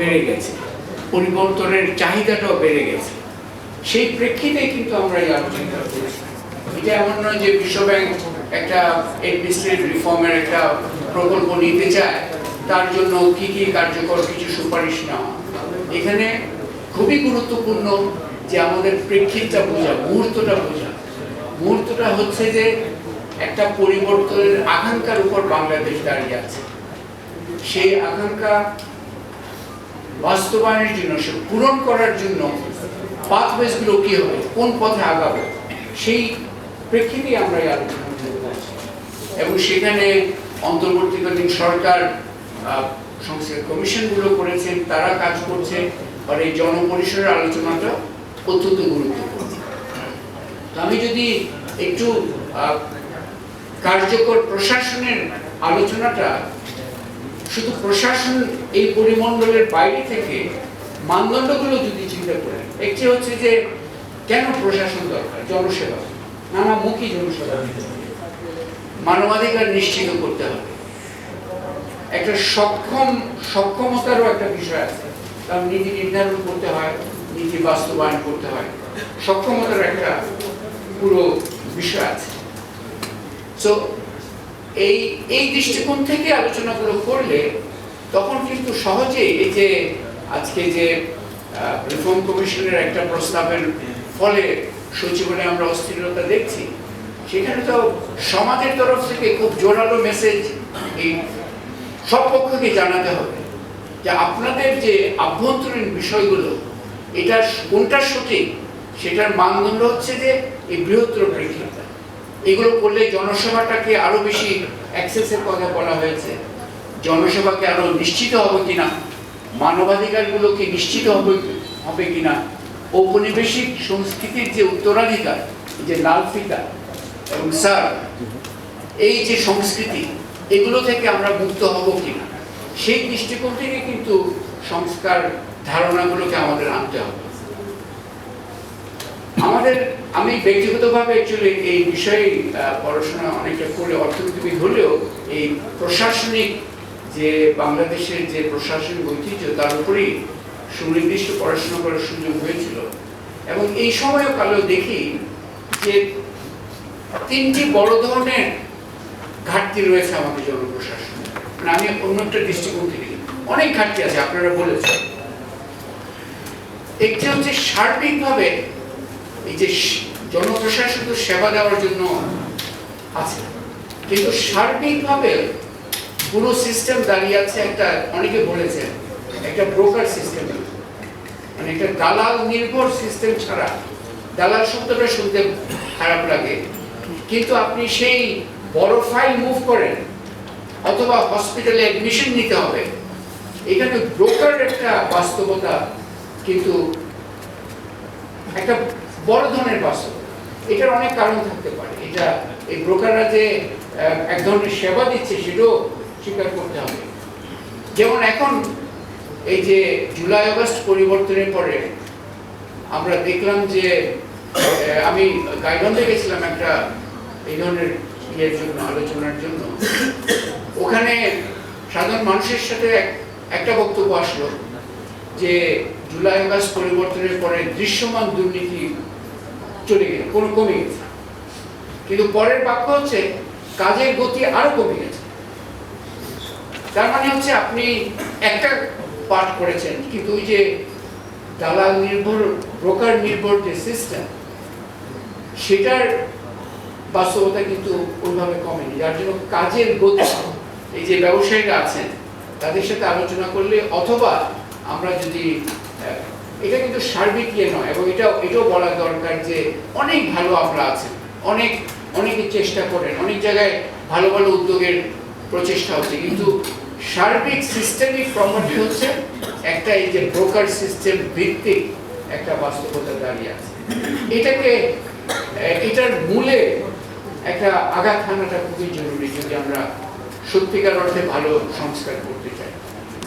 বেড়ে গেছে, পরিবর্তনের চাহিদাটাও বেড়ে গেছে। সেই প্রেক্ষিতে কিন্তু আমরা এই আলোচনা করছি। এটা এমন নয় যে বিশ্বব্যাংক একটা অ্যাডমিনিস্ট্রেটিভ রিফর্মের একটা প্রকল্প নিতে চায়, তার জন্য কি কি কার্যকর কিছু সুপারিশ নেওয়া। এখানে খুবই গুরুত্বপূর্ণ যে আমাদের প্রেক্ষিতটা বোঝা, মুহূর্তটা বোঝা। মুহূর্তটা হচ্ছে যে একটা পরিবর্তনের আকাঙ্ক্ষার উপর বাংলাদেশ দাঁড়িয়ে আছে। সেই আকাঙ্ক্ষা বাস্তবায়নের জন্য, সে পূরণ করার জন্য পাথওয়েজগুলো কি হবে, কোন পথে আগাবো, সেই প্রেক্ষিতেই আমরা এই আলোচনা এবং সেখানে অন্তর্বর্তীকালীন সরকার সংস্কার কমিশনগুলো করেছেন, তারা কাজ করছে, আর এই জনপরিসরের আলোচনাটা অত্যন্ত গুরুত্বপূর্ণ। আমি যদি একটু কার্যকর প্রশাসনের আলোচনাটা শুধু প্রশাসন এই পরিমণ্ডলের বাইরে থেকে মানদণ্ডগুলো যদি চিন্তা করেন একটি হচ্ছে যে কেন প্রশাসন দরকার? জনসেবা। নানামুখী জনসেবা মানবাধিকার নিশ্চিত করতে হবে। একটা সক্ষম, সক্ষমতারও একটা বিষয় আছে। কারণ নীতি নির্ধারণ করতে হয়, নীতি বাস্তবায়ন করতে হয়। সক্ষমতার একটা পুরো বিষয় আছে। সো এই এই দৃষ্টিকোণ থেকে আলোচনাগুলো করলে তখন কিন্তু সহজেই এই যে আজকে যে রিফর্ম কমিশনের একটা প্রস্তাবের ফলে সচিবালয়ে আমরা অস্থিরতা দেখছি, সেখানে তো সমাজের তরফ থেকে খুব জোরালো মেসেজ এই সব পক্ষকে জানাতে হবে যে আপনাদের যে আভ্যন্তরীণ বিষয়গুলো এটা কোনটা সঠিক, সেটার মানদণ্ড হচ্ছে যে এই বৃহত্তর প্রেক্ষিতে এগুলো করলে জনসেবাটাকে আরও বেশি অ্যাক্সেসের কথা বলা হয়েছে। জনসেবাকে আরও নিশ্চিত হবে কিনা? মানবাধিকারগুলোকে নিশ্চিত হবে হবে কিনা? ঔপনিবেশিক সংস্কৃতির যে উত্তরাধিকার যে লাল ফিতা এবং স্যার এই যে সংস্কৃতি, এগুলো থেকে আমরা মুক্ত হব কিনা? সেই দৃষ্টিকোণ থেকে কিন্তু সংস্কার ধারণাগুলোকে আমাদের আনতে হবে। আমাদের, আমি ব্যক্তিগতভাবে অ্যাকচুয়ালি এই বিষয়ে পড়াশোনা অনেকটা করে অর্থনীতিবিদ হলেও এই প্রশাসনিক যে বাংলাদেশের যে প্রশাসনিক ঐতিহ্য, তার উপরেই সুনির্দিষ্ট পড়াশোনা করার সুযোগ হয়েছিল। এবং এই সময়ও কালেও দেখি যে তিনটি বড় ধরনের ঘাটতি রয়েছে আমাদের জনপ্রশাসনে। মানে আমি অন্য একটা দৃষ্টিকোণ থেকে অনেক ঘাটতি আছে, আপনারা বলেছেন। একটি হচ্ছে সার্বিকভাবে এই যে জনপ্রশাসন তো সেবা দেওয়ার জন্য আছে। কিন্তু সার্বিকভাবে পুরো সিস্টেম দাঁড়িয়ে আছে একটা, অনেকে বলেছেন, একটা ব্রোকার সিস্টেম মানে একটা দালাল নির্ভর সিস্টেম ছাড়া। দালাল শব্দটা শুনতে খারাপ লাগে। কিন্তু আপনি সেই বড় ফাইল মুভ করেন, অথবা হসপিটালে অ্যাডমিশন নিতে হবে। এখানে ব্রোকার একটা বাস্তবতা কিন্তু একটা বড় ধরনের বাস্তবতা এটার অনেক কারণ থাকতে পারে। এটা এই ব্রোকাররা যে এক ধরনের সেবা দিচ্ছে, সেটাও স্বীকার করতে হবে। যেমন এখন এই যে জুলাই আগস্ট পরিবর্তনের পরে আমরা দেখলাম যে আমি গাইবান্ধে গেছিলাম একটা এই ধরনের ইয়ের জন্য, আলোচনার জন্য। ওখানে সাধারণ মানুষের সাথে একটা বক্তব্য আসলো যে, জুলাই আগস্ট পরিবর্তনের পরে দৃশ্যমান দুর্নীতি চলে গেছে, কোনো কমে গেছে। কিন্তু পরের বাক্য হচ্ছে, কাজের গতি আরও কমে গেছে। তার মানে হচ্ছে আপনি একটা পাঠ করেছেন, কিন্তু ওই যে দালাল নির্ভর ব্রোকার নির্ভর যে সিস্টেম সেটার বাস্তবতা কিন্তু ওইভাবে কমেনি। যার জন্য কাজের গতি, এই যে ব্যবসায়ীরা আছেন, তাদের সাথে আলোচনা করলে অথবা আমরা যদি এটা কিন্তু সার্বিক ইয়ে নয়, এবং এটা এটাও বলা দরকার যে অনেক ভালো আমরা আছেন অনেক, অনেকে চেষ্টা করেন, অনেক জায়গায় ভালো ভালো উদ্যোগের প্রচেষ্টা হচ্ছে। কিন্তু সার্বিক সিস্টেমিক প্রপার্টি হচ্ছে একটা এই যে ব্রোকার সিস্টেম ভিত্তিক একটা বাস্তবতা দাঁড়িয়ে আছে। এটাকে এটার মূলে একটা আঘাত হানাটা খুবই জরুরি যদি আমরা সত্যিকার অর্থে ভালো সংস্কার করতে চাই।